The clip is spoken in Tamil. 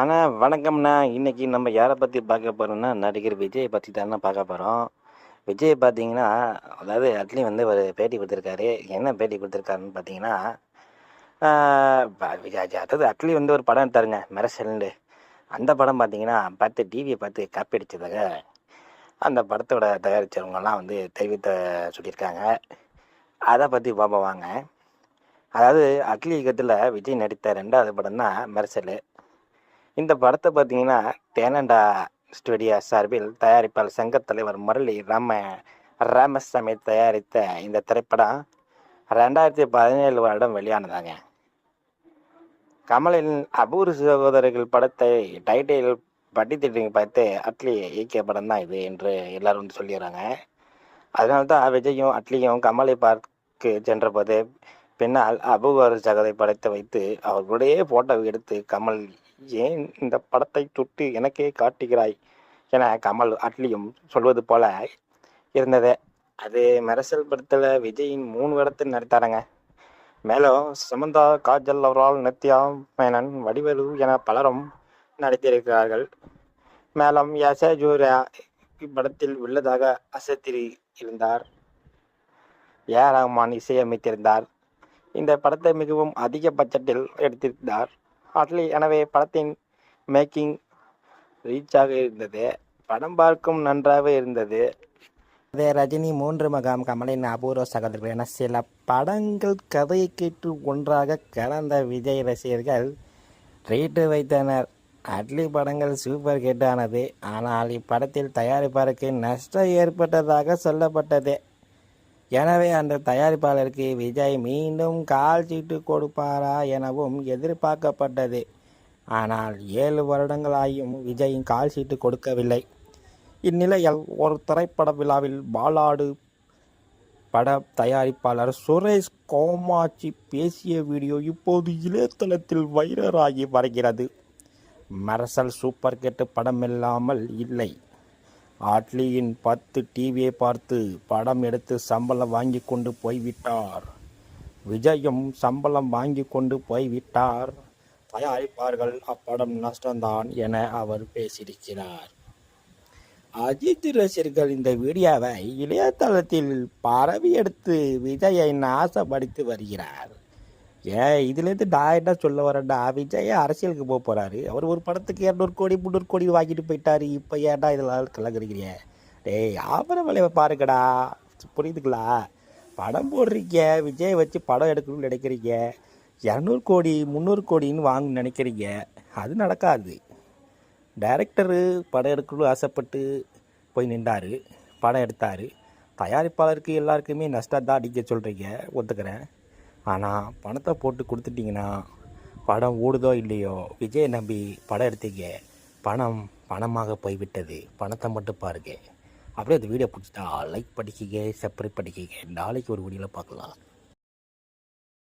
ஆனால் வணக்கம்ண்ணா. இன்றைக்கி நம்ம யாரை பற்றி பார்க்க போகிறோம்னா நடிகர் விஜய் பற்றி தானே பார்க்க போகிறோம் விஜய் பார்த்தீங்கன்னா அதாவது அட்லி வந்து ஒரு பேட்டி கொடுத்துருக்காரு. என்ன பேட்டி கொடுத்துருக்காருன்னு பார்த்தீங்கன்னா விஜய் அதாவது அட்லி வந்து ஒரு படம் எடுத்தாருங்க மெரசல்ண்டு அந்த படம் பார்த்தீங்கன்னா பார்த்து டிவியை பார்த்து காப்பி அடித்ததாக அந்த படத்தோட தயாரித்தவங்கலாம் வந்து தெரிவித்த சொல்லியிருக்காங்க. அதை பற்றி பார்ப்போம் வாங்க. அதாவது அட்லி இயக்கத்தில் விஜய் நடித்த ரெண்டாவது படம் தான் மெரசலு. இந்த படத்தை பார்த்தீங்கன்னா தேனண்டா ஸ்டுடியோ சார்பில் தயாரிப்பாளர் சங்கத் தலைவர் முரளி ராம ராமசாமி தயாரித்த இந்த திரைப்படம் ரெண்டாயிரத்தி பதினேழு வருடம் வெளியானதாங்க. கமலின் அபூர் சகோதரர்கள் படத்தை டைட்டில் பட்டி திட்டிங்க பார்த்து அட்லி இயக்கிய படம் தான் இது என்று எல்லாரும் வந்து சொல்லிடுறாங்க. அதனால தான் விஜயும் அட்லியும் கமலை பார்க்க சென்றபோது பின்னால் அபூர் சகதை படத்தை வைத்து அவர்களுடைய போட்டோ எடுத்து கமல் ஏன் இந்த படத்தை தொட்டு எனக்கே காட்டுகிறாய்? என கமல் அட்லியும் சொல்வது போல இருந்தது. அது மெரசல் படத்தில் விஜயின் மூணு இடத்தில் நடித்தாருங்க. மேலும் சமந்தா காஜல் அவரால் நித்யா மேனன் வடிவலு என பலரும் நடித்திருக்கிறார்கள். மேலும் யச ஜூரியா இப்படத்தில் உள்ளதாக அசத்திரி இருந்தார். ஏ ரஹ்மான் இசையமைத்திருந்தார். இந்த படத்தை மிகவும் அதிக பட்ஜெட்டில் எடுத்திருந்தார். அட்லி எனவே படத்தின் மேக்கிங் ரீச்சாக இருந்தது. படம் பார்க்கும் நன்றாக இருந்தது. அதே ரஜினி மூன்று மகாம் கமலின் அபூர்வ சகோதரர்கள் என சில படங்கள் கதையை கேட்டு ஒன்றாக கலந்த விஜய் ரசிகர்கள் ரேட்டு வைத்தனர். அட்லி படங்கள் சூப்பர் ஹிட் ஆனது. ஆனால் இப்படத்தில் தயாரிப்பாருக்கு நஷ்டம் ஏற்பட்டதாக சொல்லப்பட்டது. எனவே அந்த தயாரிப்பாளருக்கு விஜய் மீண்டும் கால் சீட்டு கொடுப்பாரா எனவும் எதிர்பார்க்கப்பட்டது. ஆனால் ஏழு வருடங்களாயும் விஜயின் கால் சீட்டு கொடுக்கவில்லை. இந்நிலையில் ஒரு திரைப்பட விழாவில் பாலாடு பட தயாரிப்பாளர் சுரேஷ் கோமாச்சி பேசிய வீடியோ இப்போது இணையதளத்தில் வைரலாகி வருகிறது. மரசல் சூப்பர் கெட்டு படமில்லாமல் இல்லை. ஆட்லியின் பத்து டிவியை பார்த்து படம் எடுத்து சம்பளம் வாங்கி கொண்டு போய்விட்டார். விஜயும் சம்பளம் வாங்கி கொண்டு போய்விட்டார். தயாரிப்பார்கள் அப்படம் நஷ்டம்தான் என அவர் பேசியிருக்கிறார். அஜித் ரசிகர்கள் இந்த வீடியோவை இணையதளத்தில் பரவி எடுத்து விஜயை நாசப்படுத்தி வருகிறார். ஏன் இதுலேருந்து டாயிட்டாக சொல்ல வரேன்டா விஜய் அரசியலுக்கு போக போகிறாரு அவர் ஒரு படத்துக்கு இரநூறு கோடி முந்நூறு கோடி வாங்கிட்டு போயிட்டாரு. இப்போ ஏன்டா இதெல்லாம் கலங்குறீங்க? டேய் ஆபர விளைவை பாருங்கடா. புரியுதுங்களா? படம் போடுறீங்க விஜய் வச்சு படம் எடுக்கணும்னு நினைக்கிறீங்க. இரநூறு கோடி முந்நூறு கோடின்னு வாங்க நினைக்கிறீங்க. அது நடக்காது. டைரக்டரு படம் எடுக்கணும்னு ஆசைப்பட்டு போய் நின்றார். படம் எடுத்தார். தயாரிப்பாளருக்கு எல்லாருக்குமே நஷ்டம் தான் அடிக்க சொல்கிறீங்க ஒத்துக்கிறேன். ஆனால் பணத்தை போட்டு கொடுத்துட்டிங்கன்னா படம் ஓடுதோ இல்லையோ விஜய் நம்பி படம் எடுத்தீங்க. பணம் பணமாக போய்விட்டது. பணத்தை மட்டும் பாருங்க. அப்படியே அந்த வீடியோ பிடிச்சிட்டா லைக் படிக்கிங்க செப்பரேட் படிக்கிங்க நாளைக்கு ஒரு வீடியோவில் பார்க்கலாம்.